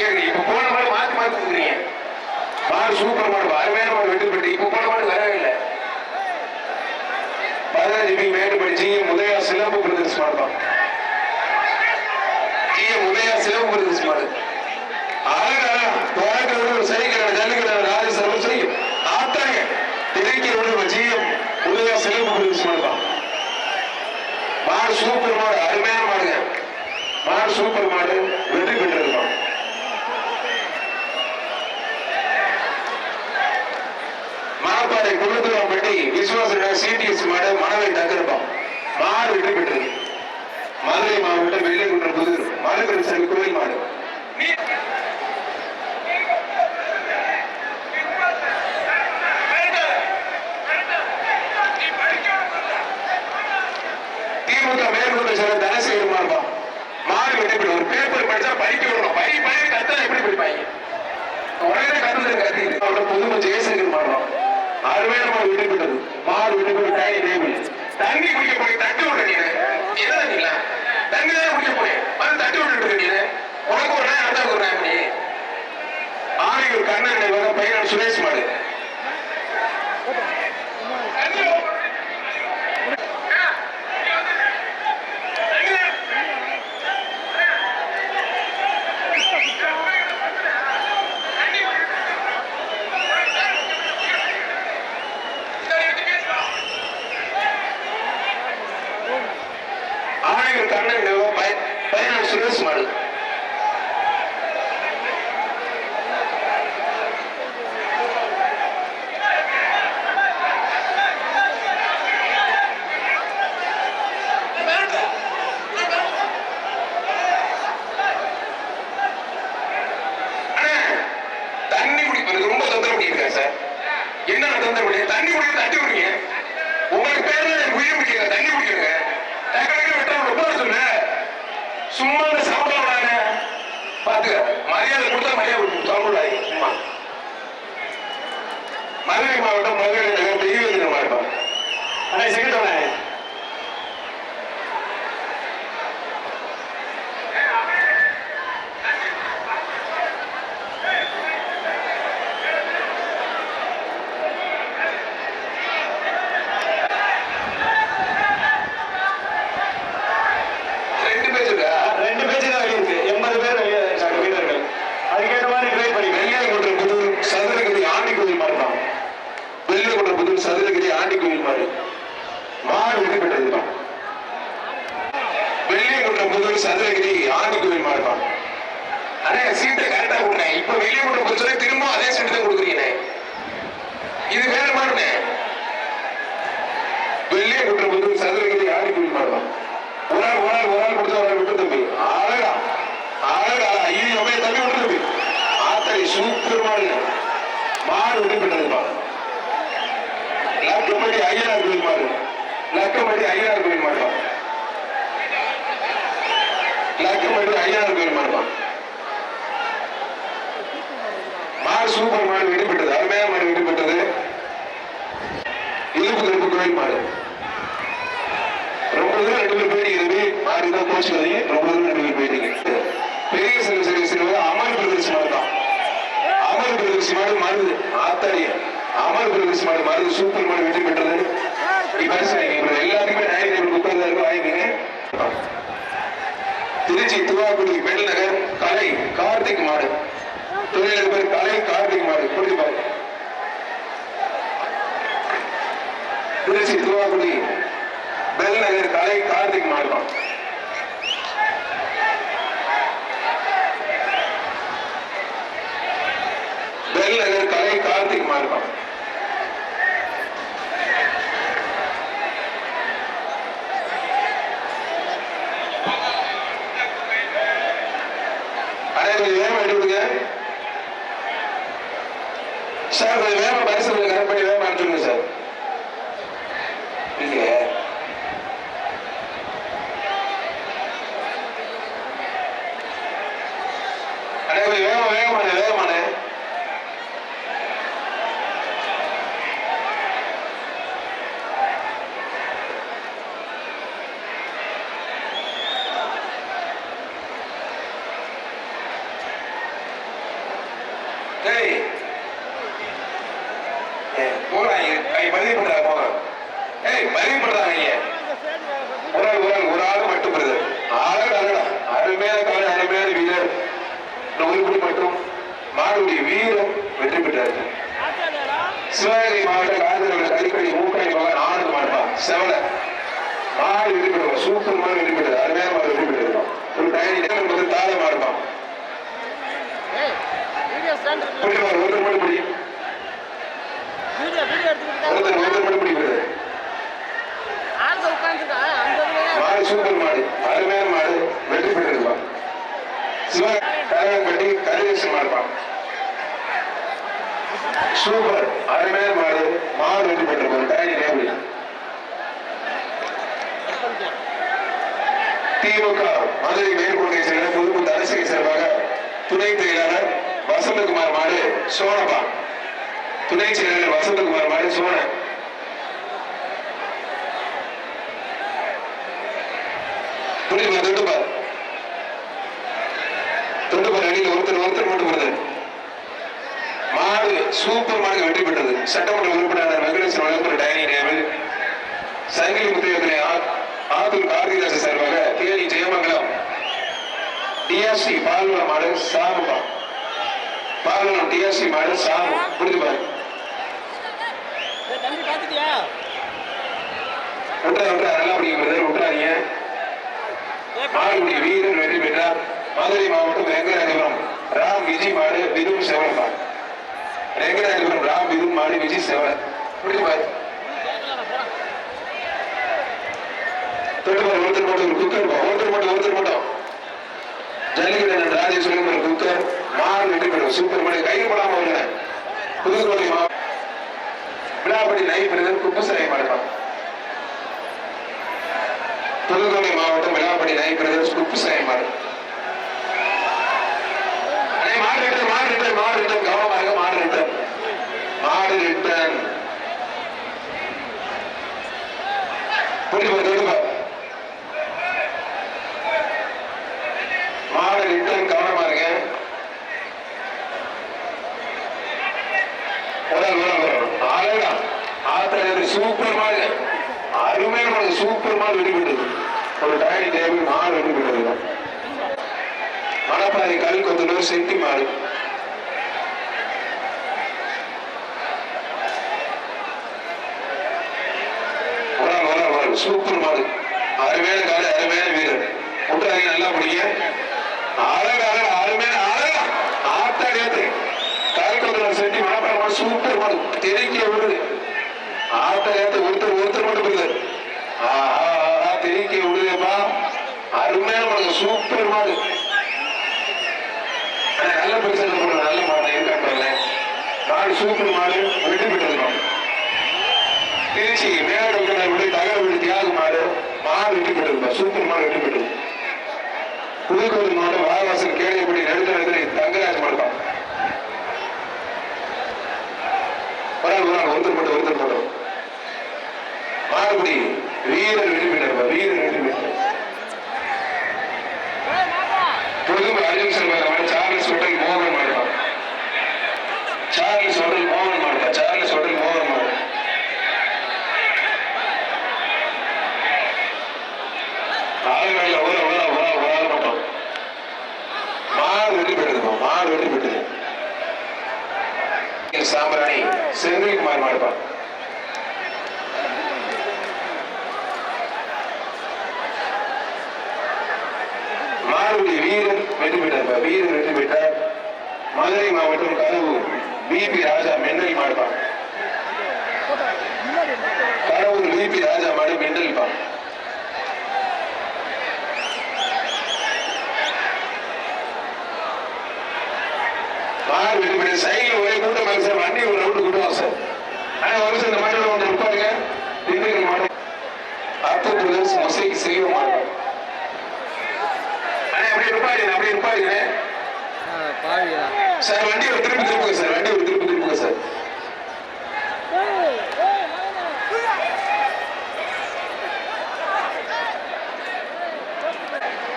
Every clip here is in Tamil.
கேக்குறீங்க இப்ப போன மாடு மாத்தி மாத்தி கொடுக்குறீங்க. மாடு சூப்பர் மாடு அருமையான மாடு வெற்றி பெற்று. இப்ப போன மாடு வரவே இல்லை. பதினஞ்சு B Mettuppadi G M Udaya Silambu பிரதேச மாடு தான். ஜி எம் உதயா சிலம்பு பிரதேச மாடு அழகா துவக்கிறது ஒரு சைக்கிள் ஜல்லிக்கட்டு ராஜசரம் செய்யும் ஆத்தாங்க திரைக்கிறோடு ஜி எம் உதயா சிலம்பு பிரதேச மாடு தான். மாடு சூப்பர் மாடு அருமையான மாடுங்க மாடு சூப்பர் மாடு வெற்றி பெற்றிருக்கோம் சாப்பாடை மாப்பாறை பண்ணி விஸ்வாச சிடிஎஸ் மாடு மணவை தங்கிருப்போம் மாடு வெற்றி பெற்றது. மதுரை மாவட்டம் வெள்ளைக்குன்ற புதூர். மதுரை சாமி கோயில் மாடு திமுக மேற்கொண்ட சில தனசேகர் மாறுபா மாடு வெற்றி பெற்று ஒரு பேப்பர் படிச்சா படிக்க விடணும் படி படி கத்தா எப்படி படிப்பாங்க உடனே கத்துறது கத்திட்டு அவரோட பொதுமை ஜெயசேகர் மாறுறோம் அருமையான மாடு விட்டுவிட்டது மாடு வெற்றி பெற்று டைனி டேபிள் தண்ணி குடிக்க போய் தட்டி விடுற நீ என்ன தண்ணிங்களா தண்ணி தானே குடிக்க போய் வந்து தட்டி விட்டுட்டு நீ உனக்கு ஒரு நாய் அடுத்த ஒரு நாய் நீ ஆணையூர் கண்ணன் பையன் சுரேஷ் மாடு. ஒரு ஆள் ஒரு கொடுத்தா விட்டு தம்பி. அழகா அழகா ஐயோ தம்பி விட்டு தம்பி. ஆத்தரை சூப்பர் மாடு. மாடு வெற்றி பெற்றதுப்பா லக்கம்பட்டி ஐயனார் கோயில் மாடு. லக்கம்பட்டி ஐயனார் கோயில் மாடுப்பா லக்கம்பட்டி ஐயனார் கோயில் மாடுப்பா மாடு சூப்பர் மாடு பெற்றது அருமையான மாடு விடுபட்டது பெற்றது இழுப்பு கருப்பு கோயில் மாடு. தூரம் ரெண்டு பேர் போயிருக்கிறது மாடு தான் கோச்சுக்காதீங்க ரொம்ப தூரம் ரெண்டு பேர் பெரிய அமர் பிரதேச மாடு தான். அமர் பிரதேச மாடு மருது ஆத்தாடி. அமர் பிரதேச மாடு மருது சூப்பர் மாடு வெற்றி பெற்றது. இப்ப எல்லாத்துக்குமே முப்பது இருக்கு. திருச்சி துவாக்குடி நகர் கலை கார்த்திக் மாடு. தொழிலதிபர் கலை கார்த்திக் மாடு. புரிஞ்சு பாருங்க திருச்சி துவாக்குடி பெருநகர் கலை கார்த்திக் மாடு தான் பெருநகர் கலை கார்த்திக் மாடு வேகமா எடுத்து சார் கொஞ்சம் வேகமா பரிசு கரெக்ட் பண்ணி வேகமா அனுப்பிச்சுங்க சார். இல்லையே அண்ணே கொஞ்சம் வேகமா வேகமானே வேகமானே ஏய் ஏய், போறாங்க கை பதிவு பண்றாங்க போங்க ஏய் பதிவு பண்றாங்க இங்க ஒரு ஆள் ஒரு ஆள் ஒரு ஆள் மட்டும் வருது ஆளோட அழகா அருமையான கால அருமையான வீரர் நூல்குடி மற்றும் மாடுடைய வீரம் வெற்றி பெற்றார் மதுரை மாவட்ட காந்திநகர் கறிக்கடை மூக்கடை மகன் ஆனந்த் மாட்டா செவல. மாடு வெற்றி பெறுவோம் சூப்பர் மாடு வெற்றி அருமையான மாடு வெற்றி ஒரு டைனி நேரம் வந்து தாழ மாடுப்பா மாடு ஒருத்தர் மட்டும் ஒருத்தர் ஒருத்தர் மட்டும் மாடு சூப்பர் மாடு. அருமையான மாடு. வெற்றி மாடுப்பான் சூப்பர். அருமையா மாடு. மாடு வெற்றி பெற்றிருப்போம் டைனி நேபடி திமுக மதுரை மேற்கொண்டை செயலர் புதுக்குடி அரசியல் சார்பாக துணை செயலாளர் வசந்தகுமார் மாடு சோனப்பா துணை செயலாளர் வசந்தகுமார் மாடு சோன புரியுமா தொட்டுப்பா தொட்டுப்பா அணியில் ஒருத்தர் ஒருத்தர் மட்டும் வருது. சூப்பர் மாடு வெற்றி பெற்றது. சட்டமன்ற உறுப்பினர் வெங்கடேசன் வழங்கப்பட்ட டைனிங் டேபிள் சங்கிலி முத்தையத்திலே ஆத்தூர் கார்த்திகாச சார்பாக தேனி ஜெயமங்கலம் டிஆர்சி பால்வளம் மாடு சாமுபா பால்வளம் டிஆர்சி மாடு சாமு. புரிஞ்சு பாருங்க. ஏய், தம்பி நல்லா பிடிக்கிறது விட்டுறாதீங்க மாடுபடி வீரர் வெற்றி பெற்றார். மதுரை மாவட்டம் வெங்கடாஜபுரம் ராம் விஜய் மாடு விதும் செவலப்பா ரெங்கராஜபுரம் ராம் விதும் மாடு விஜய் செவலன். புரிஞ்சு பாரு தொட்டு பாரு ஒருத்தர் மட்டும் ஒரு குக்கர் ஒருத்தர் மட்டும் ஒருத்தர் மட்டும் ஜல்லிக்கட்டு ராஜேஸ்வரன் ஒரு குக்கர் மாறு வெற்றி பெறும். சூப்பர் மணி கை படாம வருங்க புதுக்கோட்டை மாவட்டம் விழாப்படி நைட் பிரதர் குப்புசாமி மாடுப்பா. புதுக்கோட்டை மாவட்டம் விழாப்படி நைட் பிரதர்ஸ் குப்புசாமி மாடு அண்ணே, மாடு ரிட்டர்ன் மாடு ரிட்டர்ன் மாடு ரிட்டர்ன் கவனமா இருங்க மாடு ரிட்டர்ன் மாடு மாடு கவனமா இருங்க. அழகா ஆத்திர சூப்பர் மாடு அருமையான மாடு சூப்பர் மாடு வெடி ஒரு டைனிங் டேபிள் மாடு வெடி மணப்பாறை கல் கொத்தனூர் செட்டி மாடு ஒரு ஆள், ஒரு ஆள், ஒரு ஆள். சூப்பர் மாடு அருமையான காடு அருமையான வீரர் முட்டாங்க நல்லா பிடிங்க. அழகு அழகு அருமையான அழகா. ஆத்தாடி ஆத்து கல்கொத்தனூர் செட்டி மணப்பாறை சூப்பர் மாடு தெரிக்க விடுது. ஆத்தாடி ஆத்து ஒருத்தர் ஒருத்தர் மட்டும் புரியுது ஆஹா தெரிக்க விடுதேப்பா. அருமையான மாடு சூப்பர் மாடு. நல்ல பிரச்சனை போடுற நல்ல மாடு. இருக்கான்னு பாருங்க மாடு சூப்பர் மாடு வெற்றி பெற்றிருக்கோம் திருச்சி மேலோட விட தகவல் தியாகமா வெற்றி பெற்றிருக்கோம் சூப்பர் வெற்றி பெற்றிருக்கும் புதுக்கோட்டை மாவட்டம் வாகவாசல் கேளியப்படி நடுத்த தங்கராஜ் மாடுதான் ஒருத்தர் மட்டும் ஒருத்தர் மட்டும். வீரர் வெற்றி வீரர் வெற்றி அர்ஜுன் சார்லஸ் ஹோட்டல் மோகன் மாடுதான் சார்லஸ் ஹோட்டல் மோகன் சார்லஸ் ஹோட்டல் மோகன் மாடு ஆளுநர்ல ஒரு ஒரு ஒரு ஒரு ஆள் மட்டும் மாடு வெற்றி பெற்றதுமா வெற்றி பெற்றது சாம்பிராணி செந்தில்குமார் மாடுப்பா மாறுபடி வீரர் வெற்றி பெற்றார் வீரர் வெற்றி பெற்றார் மதுரை மாவட்டம் கதவு பிபி ராஜா மெண்டல் மாடுப்பா கடவுள் பிபி ராஜா மாடு மெண்டல் பா மாடு வெற்றி சைக்கிள் ஒரே கூட்டம் சார். வண்டி ஒரு ரவுண்டு கூட்டுவோம் சார். ஆனா ஒரு சார் இந்த மாட்டோட ஒன்று இருப்பாருங்க. திண்டுக்கல் மாடு அத்து பிரதர்ஸ் மொசைக்கு செய்ய மாடு அப்படியே இருப்பாருங்க அப்படியே இருப்பாருங்க சார் வண்டி ஒரு திருப்பி திருப்புங்க சார். வண்டி ஒரு திருப்பி திருப்புங்க சார்.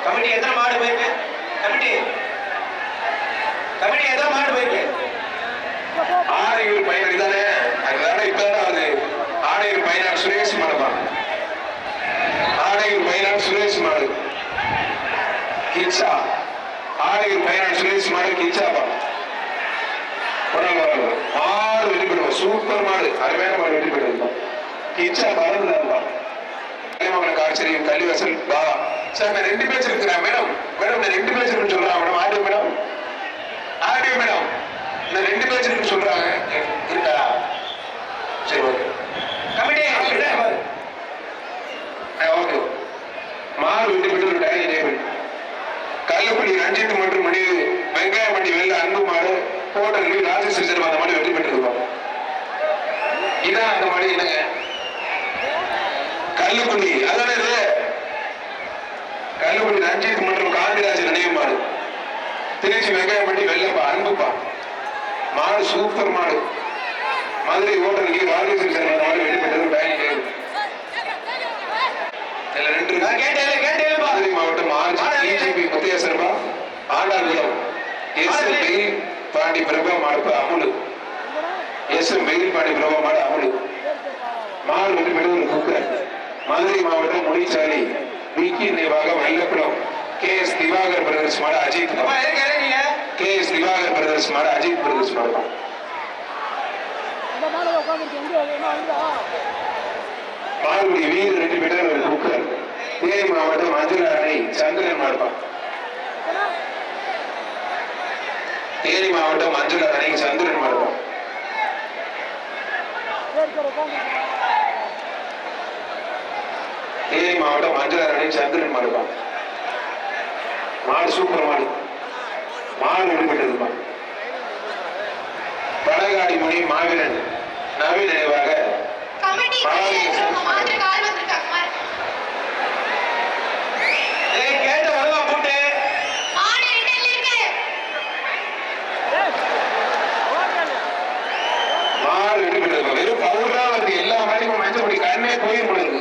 கமிட்டி எத்தனை மாடு போயிருக்கு? கமிட்டி. கபடியை மாடு போயிருக்கேன் ஆரையூர் பயனாளி தானே அதனால இப்பதான் அது ஆடையூர் பயனாளி சுரேஷ் மாடுமா ஆடையூர் பயனாளி சுரேஷ் மாடு. கிச்சா. ஆடையூர் பயனாளி சுரேஷ் மாடு கிச்சாப்பா மாடு வெற்றி சூப்பர் மாடு. அருமையான மாடு வெற்றி பெறுவோம் கிச்சா பரந்தாப்பா கல்விவாசல் பா சார் ரெண்டு பேச்சு இருக்கிறேன் மேடம் மேடம் ரெண்டு பேச்சு சொல்றேன். மேடம் ஆடு மேடம். Audio madam. நான் ரெண்டு இருக்குன்னு சொல்றாங்க. இருக்கா? சரி ஓகே. கமிட்டி. ஓகே. மாறு விட்டு விட்டு டேபிள் கல்லுப்படி ரஞ்சித் மற்றும் மணி வெங்காயமணி வெள்ள அன்பு மாடு ஹோட்டல் ராஜசேகர் அந்த மாடு வெற்றி பெற்றிருக்கோம் இதான் அந்த மாடு என்னங்க? கல்லுக்குடி அதானே இது? கல்லுக்குடி ரஞ்சித் மற்றும் காந்திராஜ் நினைவு மாடு திருச்சி வெங்காயமணி வெள்ளப்பா அன்புப்பா மாடு சூப்பர் மாடு. மதுரை ஹோட்டலுக்கு ராஜேஸ்வரி அந்த மாடு டைனிங் டேபிள் இதுல ரெண்டு மதுரை மாவட்டம் ஆர்ஜி டிஜிபி முத்தையசர்பா ஆண்டாள்புரம் எஸ் எம் வெயில் பாண்டி பிரபா மாடு அமுலு. எஸ் எம் வெயில் பாண்டி பிரபா மாடு அமுலு. மாடு குக்கர் மதுரை மாவட்டம் முனிச்சாலை. விக்கி நிர்வாக Vellakulam K S Diwakar brothers மாடு Ajith. K S Diwakar brothers மாடு அஜித் பிரதர்ஸ் வந்தா மாடுபடி வீடு ரெண்டு மீட்டர் ஒரு குக்கர் தேனி மாவட்டம் அணை சந்திரன் மாடுப்பான் தேனி மாவட்டம் மஞ்சள் அணை சந்திரன் உட்காந்துருக்கு தேனி மாவட்டம் மஞ்சள் அணை சந்திரன் மாடுப்பான் மாடு சூப்பர் மாடு. மாடு விடுபட்டதுப்பா பழகாடி மணி மாவீரன் நவீன நினைவாக மாற்று கால் வந்திருக்காங்க மாறு. ஏய் கேட்ட வருவா போட்டு மாடு ரிட்டர்ன்ல இருக்கு ஏய் ஓகே மாடு விடுபட்டதுப்பா வெறும் பவுடரா வந்து எல்லா மாடிக்கும் மஞ்சள் பொடி கண்ணே போய் போடுது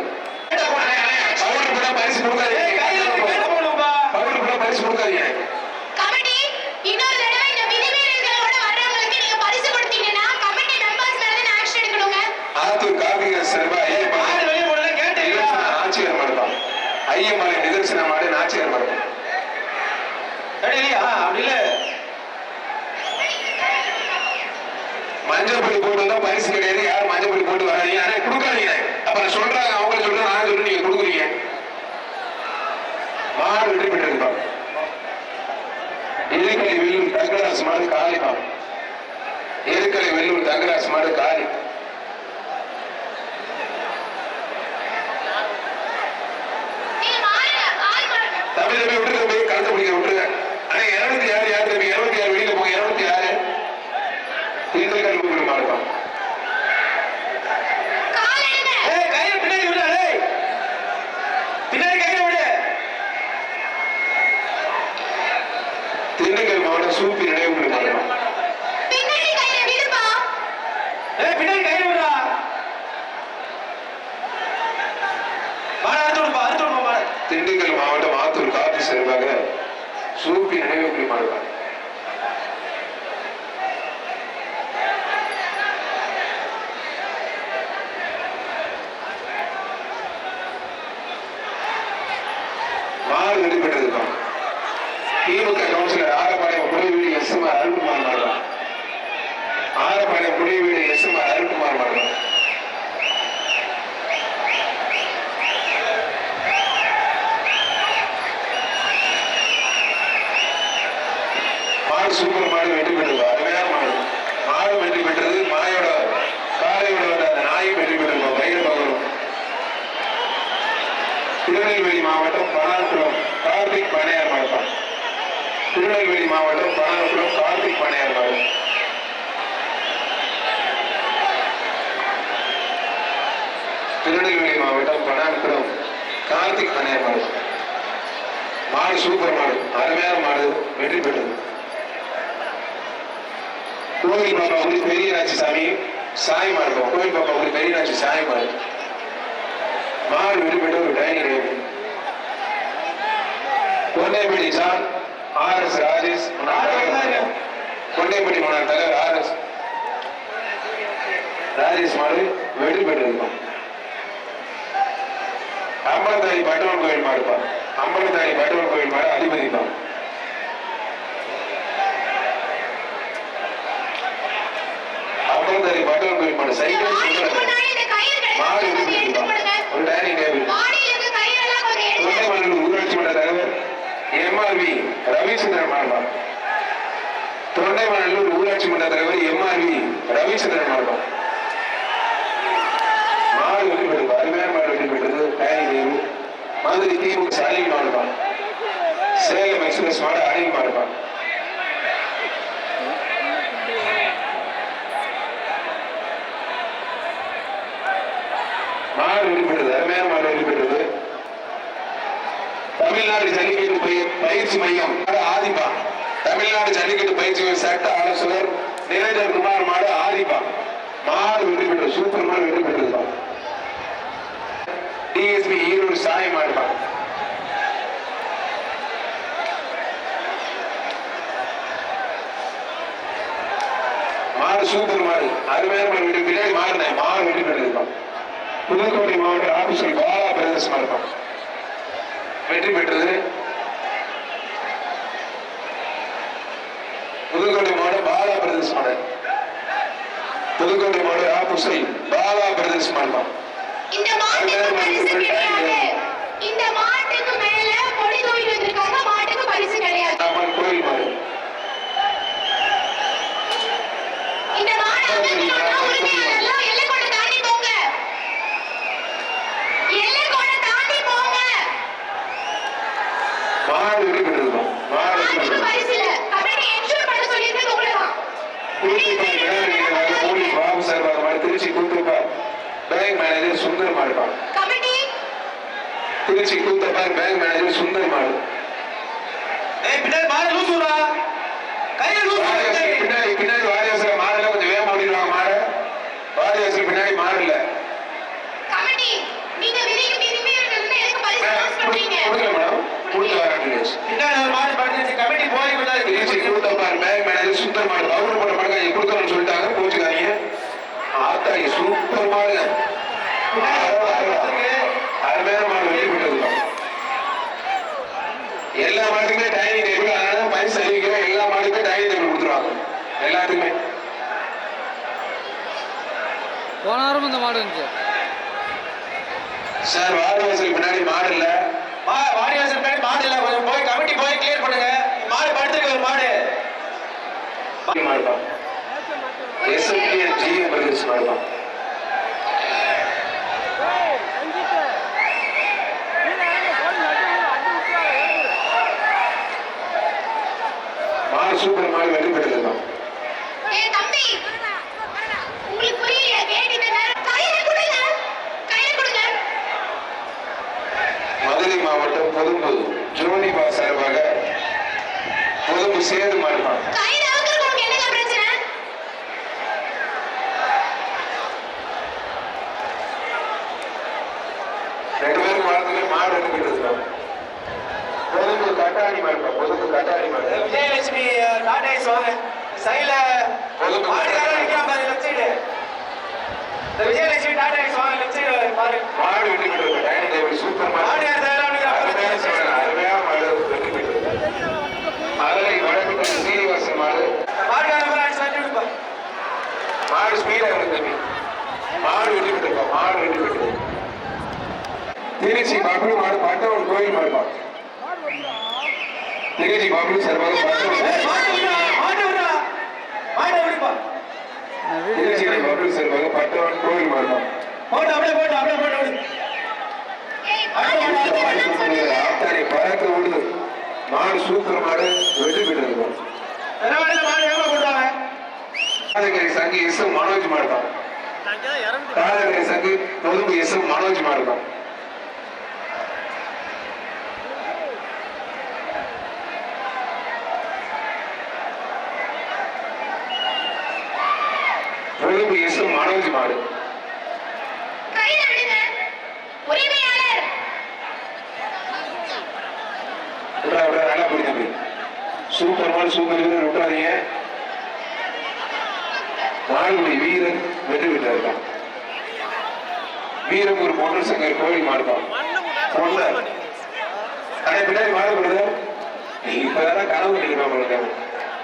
கேட்ட போனே பவுடர் கூட பரிசு கொடுக்காதீங்க ஏய் கையில இருந்து கேட்ட போடுப்பா பவுடர் கூட பரிசு கொடுக்காதீங்க கமிட்டி இன்னொரு தடவை இந்த விதிமீறல்களோட வர்றவங்களுக்கு நீங்க பரிசு கொடுத்தீங்கன்னா கமிட்டி மெம்பர்ஸ் மேல தான் ஆக்ஷன் எடுக்கணுங்க ஆத்தூர் காப்பிங்க சார்பா ஐயப்பா மாடு வெளியே போடல கேட்டீங்களா நாச்சியார் மாடுப்பான் ஐயம்மாளை நிதர்சன மாடு நாச்சியார் மாடுப்பான் இல்லையா அப்படி இல்ல மஞ்சள் பொடி போட்டு வந்தா பரிசு கிடையாது யாரும் மஞ்சள் பொடி போட்டு வராதீங்க ஆனா கொடுக்காதீங்க அப்புறம் சொல்றாங்க அவங்க சொல்றாங்க நான் சொல்லி நீங்க கொடுக்குறீங்க மாடு வெற்றி பெற்றிருப்பா எருக்கலை வெள்ளூர் தங்கராசு மாடு காளிப்பா எருக்கலை வெள்ளூர் தங்கராசு மாடு தம்பி தம்பி விட்டுருங்க போய் கழுத்தை பிடிக்க விட்டுருங்க ஆனா இருநூத்தி ஆறு யார் தம்பி இருநூத்தி ஆறு வெளியில போங்க இருநூத்தி ஆறு திண்டுக்கல் ஊர் மாடுப்பான் கால் எடுங்க ஏய் கையை பின்னாடி விடு டேய் பின்னாடி கையை விடு திண்டுக்கல் மாவட்டம் சூப்பி நினைவு மாடுப்பான் பின்னாடி கையில விடுப்பா ஏய் பின்னாடி கையை விடுடா மாடு அறுத்து விடுப்பா அறுத்து விடுப்பா மாடு திண்டுக்கல் மாவட்டம் ஆத்தூர் காப்பி சார்பாக சூப்பி நினைவு மாடுவார் மாறு வெற்றி பெற்றிருக்கோம் திமுக கவுன்சிலர் ஆரப்பாளையம் குடிவீடு எஸ் எம் அருண்குமார் மாடுவார் ஆரப்பாளையம் குடிவீடு எஸ் எம் அருண்குமார் மாடுவார் மாடு சூப்பர் மாடு வெற்றி பெற்றது அருமையான மாடு மாடு வெற்றி பெற்றது மாயோட காலையோட வந்த அந்த நாயும் வெற்றி பெற்றிருக்கோம் பயிர் பகலும் திருநெல்வேலி மாவட்டம் பனார்புரம் கார்த்திக் பனையார் மாடுப்பான் திருநெல்வேலி மாவட்டம் பனார்புரம் கார்த்திக் பனையார் மாடு திருநெல்வேலி படம் பனார்புரம் கார்த்திக் பனையார் மாடு. மாடு சூப்பர் மாடு அருமையான மாடு வெற்றி பெற்றது. கோவில் பாப்பா வந்து பெரியநாச்சி சாமி சாய் மாடு கோவில் பாப்பா வந்து பெரியநாச்சி சாய் மாடு. மாடு வெற்றி பெற்ற ஒரு dining table. Kondaipatti John R S Rajesh Kondaipatti முன்னாள் தலைவர் ஆர் எஸ் ராஜேஷ் மாடு வெற்றி பெற்றிருக்கோம் அம்பலத்தாரி பட்டவன் கோயில் மாடுப்பா. அம்பலத்தாரி பட்டவன் கோயில் மாடு அதிபதி தான் அம்பலத்தாரி பட்டவன் கோயில் மாடு சைக்கிள் மாடு ஒரு டைனிங் டேபிள். தொண்டைமல்லூர் ஊராட்சி மன்ற தலைவர் எம்ஆர்வி ரவிச்சந்திரன் மாடுபா தொண்டைமல்லூர் ஊராட்சி மன்ற தலைவர் எம்ஆர்வி ரவிச்சந்திரன் மாடுபா மாடு வெற்றி பெற்றது அருமையான மாடு வெற்றி பெற்றது டைனிங் டேபிள் மதுரை திமுக சாலை மாடுபா சேலம் எக்ஸ்பிரஸ் மாடு அணில் மாடுபா மாடு வெற்றி பெற்றது அருமையான மாடு வெளிப்பட்டது தமிழ்நாடு ஜல்லிக்கட்டு பய- பயிற்சி மையம் மாடு ஆதிபா. தமிழ்நாடு ஜல்லிக்கட்டு பயிற்சி மையம் சட்ட ஆலோசகர் நிரஞ்சன் குமார் மாடு ஆதிபா. மாடு வெற்றி பெற்றது சூப்பர் மாடு வெற்றி பெற்றதுப்பா டிஎஸ்பி ஈரோடு சாய் மாடுபா மாடு சூப்பர் மாடு. அருமையான மாடு. வெற்றி பின்னாடி மாடு மாடு வெற்றி பெற்றதுப்பா புதுக்கோட்டை மாவட்ட ஆபீசர் பாலா பிரதேசமா இருப்பான் வெற்றி பெற்றது. புதுக்கோட்டை மாவட்ட பாலா பிரதேச மாடு. புதுக்கோட்டை மாவட்ட ஆபீசர் பாலா பிரதேச மாடுப்பான் இந்த மாட்டுக்கு பரிசு கிடையாது. இந்த மாட்டுக்கு மேல கொடி தூக்கிட்டு வந்திருக்காங்க மாட்டுக்கு பரிசு கிடையாது. இந்த மாடு அமைக்கணும்னா உரிமையாளர்லாம் எல்லைக்கோட்டை தாண்டி போங்க எல்லைக்கோட்டை தாண்டி போங்க மாடு வெற்றி பெற்றதுப்பா மாடு வெற்றி மாட்டுக்கு பெற்றது பரிசு இல்ல கபடி என்ஷூர் பண்ண சொல்லியிருக்கிறது உங்களதான் கூத்துப்பா மேனேஜர் போலீஸ் பாபு சார் மாடு திருச்சி கூத்துப்பா பேங்க் மேனேஜர் சுந்தர் மாடுப்பான் கமிட்டி திருச்சி கூத்தப்பா பேங்க் மேனேஜர் சுந்தர் மாடு ஏய் பின்னாடி மாடு லூசு விடுறா கையை லூசு விடு. வாரியாசல் பின்னாடி பின்னாடி வாரியாசல மாடுல கொஞ்சம் வேகமா ஓடிடுவாங்க மாடு வாரியாசல் பின்னாடி மாடு இல்ல கமிட்டி நீங்க விதிக்கு விதிமீறல் எனக்கு பரிசு பாஸ் பண்றீங்க கொடுக்கல மேடம் கொடுத்து வரேன் பின்னாடி ஒரு மாடு படுத்துச்சு கமிட்டி போய் திருச்சி கொண்டாந்து கூத்தப்பார் பேங்க் மேனேஜர் சுந்தர் மாடு கவுண்டர் போட்ட மாடு இங்க கொடுக்கணும்னு சொல்லிட்டாங்க போச்சுக்காதீங்க ஆத்தாடி சூப்பர் மாடு அருமையான மாடு வெளியே போட்டது எல்லா மாட்டுக்குமே டைனிங் டேபிள் அதனால பரிசு அறிவிக்கிறோம் எல்லா மாட்டுக்குமே டைனிங் டேபிள் கொடுத்துருவாங்க. எல்லாத்துக்குமே. போன வாரம் இந்த மாடு இருந்துச்சு சார் வாரவாசல் பின்னாடி மாடு இல்ல. பின்னாடி மாடு இல்ல. கொஞ்சம் போய் கமிட்டி போய் கிளியர் பண்ணுங்க. மாடு படுத்துருக்கு ஒரு மாடு. மாடுப்பா எஸ்எம்டிஎன் ஜிஎம் பிரதேஷ் மாடுப்பா ஏய் ரஞ்சித் நீங்க என்ன போன் அடி அடி விட்டுறாங்க மாடு சூப்பர் மாடு வெற்றி கொடுங்க. மதுரை மாவட்டம் பொதும்பு ஜோதிபா சார்பாக பொதும்பு சேது மாடுப்பா கயிறு அவுக்கிறது உங்களுக்கு என்னங்க பிரச்சனை ரெண்டு பேரும் மாடுறதுல மாடு வெற்றி பெற்றதுதான் பொதும்பு கட்டாணி மாடுப்பா பொதும்பு கட்டாணி மாடு விஜயலட்சுமி டாடா ஏஸ் வாங்க சைடுல மாடுகாரன் நிக்கிறான் பாரு லெஃப்ட் சைடு இந்த விஜயலட்சுமி டாடா ஏஸ் வாங்க லெஃப்ட் சைடு பாரு மாடு வெற்றி பெற்றது டைனிங் டேபிள் சூப்பர் மாடு மாடு யார் தயாரா அருமையான சோழன், அருமையான மாடு வெற்றி பெற்றது மதுரை வடக்கு சீனிவாசன் மாடு மாடுகாரன் மேல அடிச்சு வச்சு விடுப்பா மாடு ஸ்பீடா இருக்கு தம்பி மாடு வெற்றி பெற்றிருப்பா மாடு வெற்றி பெற்றது திருச்சி பப்ளு மாடு பட்டவன் கோயில் வந்துடா திருச்சி மாடு விடுப்பா. திருச்சி பப்ளு சார்பாக பட்டவன் கோயில் மாடுப்பா போட்டு. அப்படியே போட்டு அப்படியே போட்டு ஆத்தாடி பறக்க விடுது மாடு சூப்பர் மாடு வெற்றி வாங்க? காதகரி சங்கு எஸ் எம் மனோஜ் மாடுதான் காதகரி சங்கு பொதும்பு எஸ் எம் மனோஜ் மாடுதான் பொதும்பு மனோஜ் மாடு சூப்பர் மாடு சூப்பர் விட்டாதீங்க மாடுபடி வீரன் வெற்றி பெற்றாருக்கான் வீரம் ஒரு மோட்டர் சங்கர் கோவில் முட்டை ஒண்ணு அதே பின்னாடி மாடு நீ இப்பதான் கனவு உங்களுக்கு.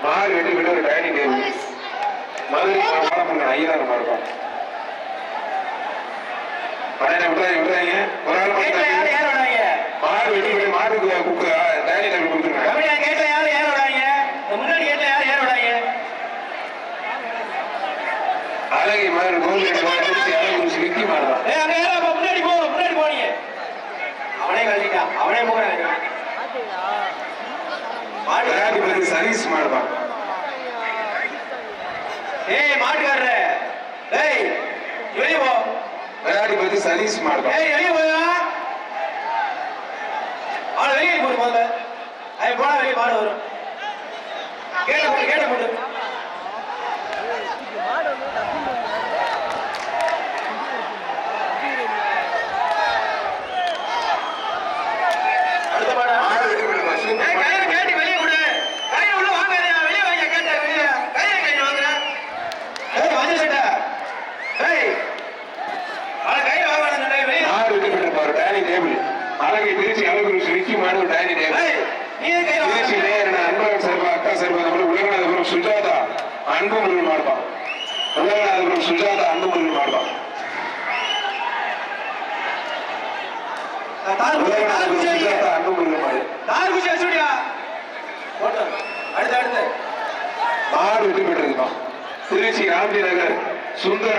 மாடு வெட்டி விட ஒரு டைனிங் டேபிள் மதுரை ஐயாயிரம் இருக்கும் பன்னெண்டு விட்டுறாங்க விட்டுறாங்க ஒரு ஆள் மட்டும் மாடு வெட்டி விட மாட்டுக்கு டைனிங் டேபிள் விடாங்க அழகி மாடு கோவில் விக்கி மாடுதான் அவனே பிறகு சர்வீஸ் மாடுதான் ஏய் மாட்டுக்காரரு. ஏய் வெளிய போ. விளையாட்டு பிறகு சர்வீஸ் மாடுதான் ஏய் வெளிய போயா போங்க அவன் போனா வெளிய மாடு வரும் கேட்ட போட்டு கேட்ட போட்டு மாடு வந்து தப்பி அடுத்த மாடு மாடு வெட்டி விடுங்க ஏய் சூப்பர் கையில மாடு. கேட்டு வெளிய விடு கையில உள்ள வாங்காதயா வெளிய வாங்க கேட்ட வெளிய கையில கையில வாங்க ஏய் மஞ்சள் சட்டை ஏய் அவன கையில வாங்காத வெளிய வா. மாடு வெட்டி விடுங்க ஒரு டைனிங் டேபிள் அழகை திருச்சி அழகு மாடு ஒரு கையில திருச்சி நேரன் அன்பழகன் சார்பா அக்கா நம்ம உலகநாதபுரம் சுஜாதா அன்பு முருகன் மாடுதான் உலகநாதபுரம் சுஜாதா அன்பு முருகன் தார் உலகநாதபுரம் சுஜாதா அன்பு முருகன் மாடு. அடுத்து அடுத்து. மாடு வெட்டி விடுறதுமா திருச்சி ராம்ஜி நகர் சுந்தர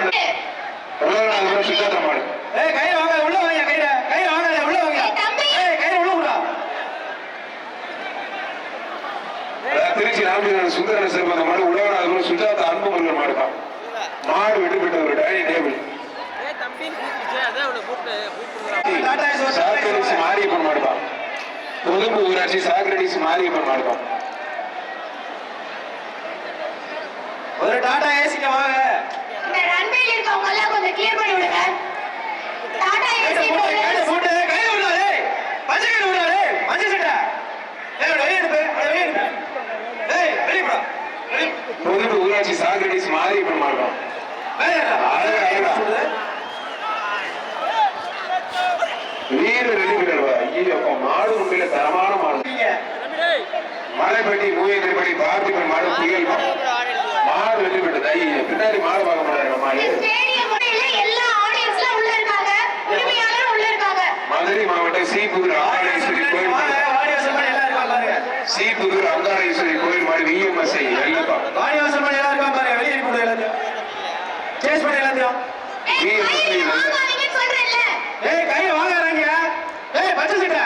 உலகநாதபுரம் சுஜாதா மாடு. ஏய் கையில வாங்க உள்ள வாங்க கையில கையில வாங்க உள்ள வாங்க. ஏய், தம்பி. ஏய் கையில உள்ள விடா அதாவது திருச்சி ராம்ஜி நகர் சுந்தர சார்பா அந்த மாடு உலகநாதபுரம் சுஜாதா அன்பு முருகன் மாடு வெட்டி விட்ட ஒரு டைனிங் டேபிள். டாடா ஏஸ் ஒரு சாக்ரடிஸ் மாரியப்பன் மாடுதான் பொதும்பு ஊராட்சி சாக்ரடிஸ் மாரியப்பன் மாடுதான் ஒரு டாடா ஏசிக்கு வாங்க. இந்த ரன்வேல இருக்கவங்க எல்லாம் கொஞ்சம் கிளியர் பண்ணி விடுங்க. ஊராட்சி சாக்ரடிஸ் வெளிய அழகா, அழகா. வீடு ரெண்டு பேர் ஐயோ மாடு உண்மையில தரமான மாடு. மலைப்பட்டி மூயந்திரப்பட்டி பார்த்திபன் மாடு புயல் மாடு. மாடு வெற்றி பெற்றது ஐயோ பின்னாடி மாடு பார்க்க முடியாது மாடு ஸ்டேடியம் முறையில எல்லா ஆடியன்ஸ்லாம் உள்ள இருக்காங்க உரிமையாளரும் உள்ள இருக்காங்க மதுரை சீபுதூர் அங்காளேஸ்வரி கோயில் வாங்க எல்லாம் சீபுதூர் அங்காளேஸ்வரி கோயில் மாடு விஎம்எஸ்ஐ வெள்ளப்பா வாடிவாசல் பண்ணி எல்லாம் இருக்கா பாருங்க வெளிய விடு எல்லாத்தையும் சேஸ் பண்ணி எல்லாத்தையும் சொல்றேன்ல ஏய் கையில வாங்குறாங்க ஏய் பச்சை சட்டை.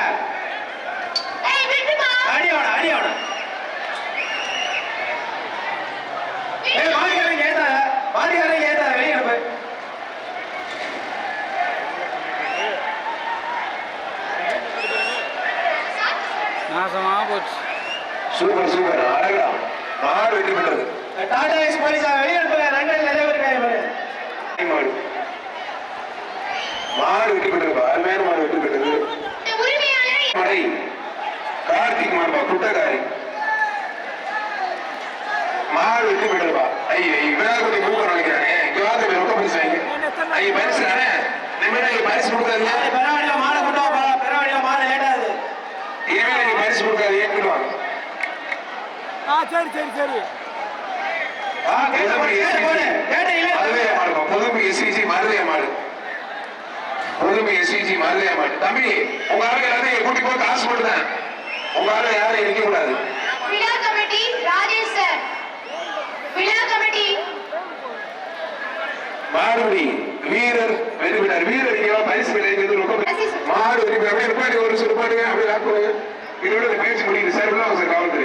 நாசமா போச்சு. Super super. அழகா. மாடு வெற்றி பெற்றது. டாடா எஸ் போலீஸா வெளிய அனுப்பு ரெண்டு நிறைய பேர் பாரு மாடு. மாடு வெற்றி பெற்றது. அருமையான மாடு வெற்றி பெற்றது. மடை கார்த்திக் மாடுபா குட்டக்காரி. மாடு வெற்றி பெற்றதுப்பா ஐயோ விநாயகர் கொஞ்சம் மூக்கம் நினைக்கிறானே இங்க வாங்க ரொம்ப பேசுவாங்க ஐயோ பரிசு தானே? நீங்க பரிசு கொடுக்காதீங்க சரி சரி சரி. பொதுமை எஸ்விஜி மருதைய மாடு. பொதுமை எஸ்விஜி மருதைய மாடு. தம்பி உங்க ஆளுங்க எல்லாத்தையும் கூட்டி போய் காசு போட்டுதான். உங்க ஆளு யாரும் இருக்க கூடாது. விழா கமிட்டி ராஜேஷ் சார். விழா கமிட்டி. மாடுபடி வீரர் பெற்றார் வீரர் இங்க பரிசு மாடு ஒரு நிப்பாட்டுங்க அப்படியே லாக் பண்ணுங்க இதோட பேச்சு முடியுது. சார் உள்ள வாங்க சார் காவல்துறை.